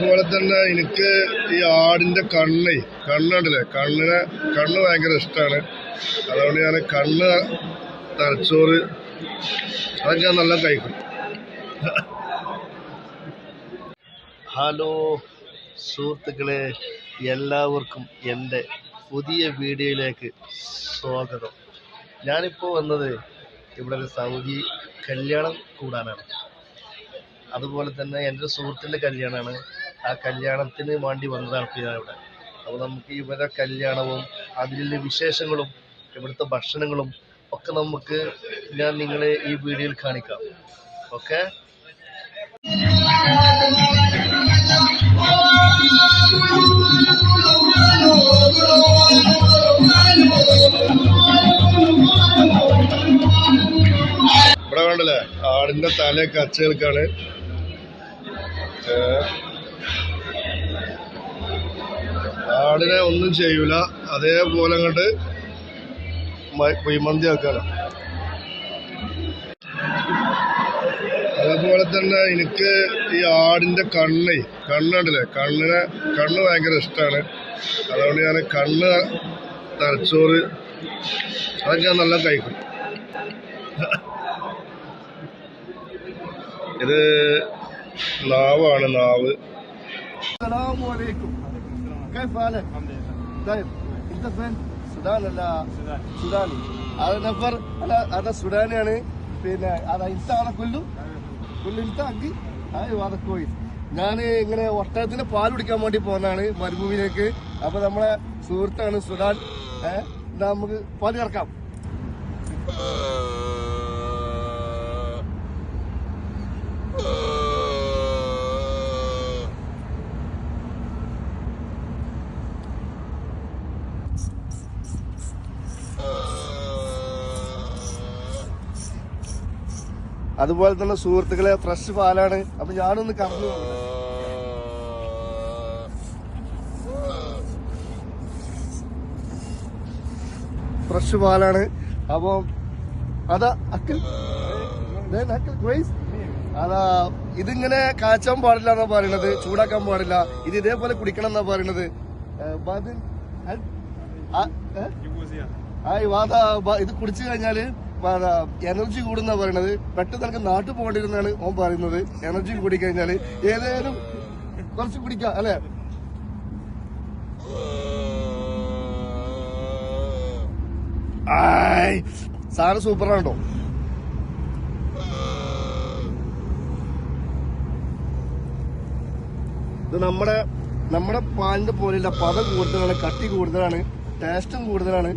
അതുപോലെ തന്നെ എനിക്ക് ഈ ആടിന്റെ കണ്ണേ കണ്ണുണ്ടല്ലേ? കണ്ണിനെ കണ്ണ് ഭയങ്കര ഇഷ്ടമാണ് അതുകൊണ്ട് ഞാൻ കണ്ണ് തലച്ചോറ് അതൊക്കെ ഞാൻ നല്ല കഴിക്കും. ഹലോ സുഹൃത്തുക്കളെ എല്ലാവർക്കും എന്റെ പുതിയ വീഡിയോയിലേക്ക് സ്വാഗതം. ഞാനിപ്പോൾ വന്നത് ഇവിടെ ഒരു സൗദി കല്യാണം കൂടാനാണ്. അതുപോലെ തന്നെ എന്റെ സുഹൃത്തിന്റെ കല്യാണമാണ്. ആ കല്യാണത്തിന് വേണ്ടി വന്നതാണ് ഞാൻ ഇവിടെ. അപ്പോൾ നമുക്ക് ഇവരുടെ കല്യാണവും അതിലെ വിശേഷങ്ങളും ഇവിടുത്തെ ഭക്ഷണങ്ങളും ഒക്കെ നമുക്ക് ഞാൻ നിങ്ങളെ ഈ വീഡിയോയിൽ കാണിക്കാം. ഓക്കെ? ഇവിടെ വേണ്ടല്ലേ? ആടിന്റെ തലയൊക്കെ അച്ചകൾക്കാണ് ആടിനെ ഒന്നും ചെയ്യൂല. അതേപോലെ അങ്ങോട്ട് കുയ്മന്തി ആക്കാണ് അതുപോലെ തന്നെ എനിക്ക് ഈ ആടിന്റെ കണ്ണേ കണ്ണുണ്ടല്ലേ കണ്ണിനെ കണ്ണ് ഭയങ്കര ഇഷ്ടമാണ് അതുകൊണ്ട് ഞാൻ കണ്ണ് തലച്ചോറ് അതൊക്കെ ഞാൻ നല്ല കഴിക്കും. ഇത് നാവാണ് നാവ്. السلام عليكم كيف حالك؟ طيب انت فين؟ السودان ولا سوداني؟ هذا نفر انا هذا سوداني يعني പിന്നെ هذا انت هذا كله؟ كله انت അങ്കി അയ്യോ هذا كويس ഞാൻ ഇങ്ങനെ ഒട്ടകത്തിന് പാൽ കുടിക്കാൻ വേണ്ടി പോകുന്നതാണ് മരുഭൂമിയിലേക്ക് അപ്പൊ നമ്മളെ സുഹൃത്താണ് സുഡാൻ ഏഹ് നമുക്ക് പാൽ ചേർക്കാം അതുപോലെ തന്നെ സുഹൃത്തുക്കളെ ഫ്രഷ് പാലാണ്. അപ്പൊ ഞാനൊന്ന് കറന്നു ഫ്രഷ് പാലാണ്. അപ്പൊ അതാ അക്കിൽ അതാ ഇതിങ്ങനെ കാച്ചാൻ പാടില്ല എന്നാ പറയണത് ചൂടാക്കാൻ പാടില്ല. ഇത് ഇതേപോലെ കുടിക്കണം എന്നാ പറയണത് ഇത് കുടിച്ചു കഴിഞ്ഞാൽ എനർജി കൂടുന്ന പറയണത്. പെട്ടെന്ന് എനിക്ക് നാട്ടിൽ പോകേണ്ടിരുന്നാണ് ഓൻ പറയുന്നത്. എനർജി കൂടി കഴിഞ്ഞാൽ ഏതായാലും കുറച്ച് കുടിക്കാം അല്ലെ? സാധനം സൂപ്പറാണ് കേട്ടോ ഇത് നമ്മുടെ നമ്മുടെ പാലിന്റെ പോലെയല്ല പദം കൂടുതലാണ് കട്ടി കൂടുതലാണ് ടേസ്റ്റും കൂടുതലാണ്.